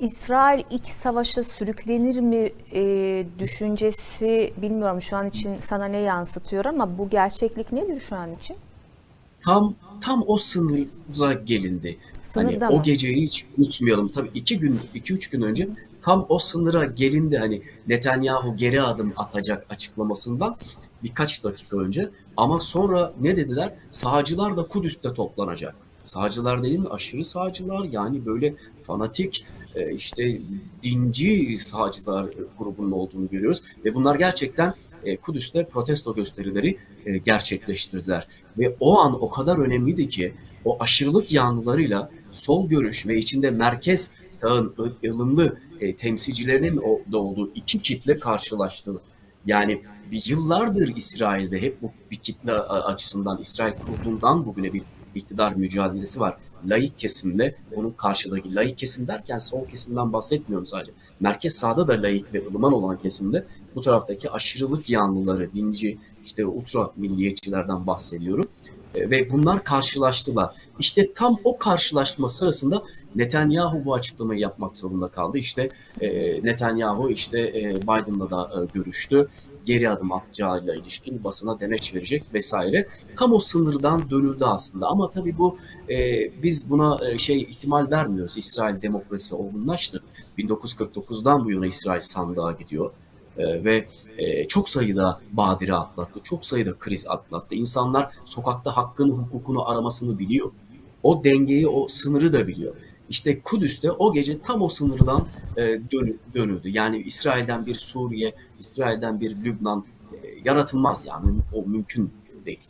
İsrail iç savaşa sürüklenir mi e, düşüncesi bilmiyorum şu an için sana ne yansıtıyor ama bu gerçeklik nedir şu an için? Tam tam o sınıra gelindi. Hani Sınırda o mı? geceyi hiç unutmayalım. Tabii iki gün, iki üç gün önce tam o sınıra gelindi. Hani Netanyahu geri adım atacak açıklamasından birkaç dakika önce. Ama sonra ne dediler? Sağcılar da Kudüs'te toplanacak. Sağcılar değil mi? Aşırı sağcılar yani böyle fanatik e, işte dinci sağcılar grubunun olduğunu görüyoruz. Ve bunlar gerçekten e, Kudüs'te protesto gösterileri e, gerçekleştirdiler. Ve o an o kadar önemliydi ki o aşırılık yanlılarıyla sol görüş ve içinde merkez sağın ılımlı temsilcilerinin da olduğu iki kitle karşılaştı. Yani yıllardır İsrail'de hep bu bir kitle açısından İsrail kurulduğundan bugüne bir iktidar mücadelesi var. Laik kesimle onun karşıdaki laik kesim derken sol kesimden bahsetmiyorum sadece. Merkez sağda da laik ve ılıman olan kesimde bu taraftaki aşırılık yanlıları, dinci, işte ultra milliyetçilerden bahsediyorum. E, Ve bunlar karşılaştılar. İşte tam o karşılaşma sırasında Netanyahu bu açıklamayı yapmak zorunda kaldı. İşte e, Netanyahu işte e, Biden'la da görüştü. Geri adım atacağıyla ilişkin basına demeç verecek vesaire. Tam o sınırdan dönüldü aslında. Ama tabii bu e, biz buna e, şey ihtimal vermiyoruz. İsrail demokrasi olgunlaştı. 1949'dan bu yana İsrail sandığa gidiyor. E, ve e, çok sayıda badire atlattı, çok sayıda kriz atlattı. İnsanlar sokakta hakkını, hukukunu aramasını biliyor. O dengeyi, o sınırı da biliyor. İşte Kudüs'te o gece tam o sınırdan e, dönü- dönüldü. Yani İsrail'den bir Suriye, İsrail'den bir Lübnan e, yaratılmaz yani o mümkün değil.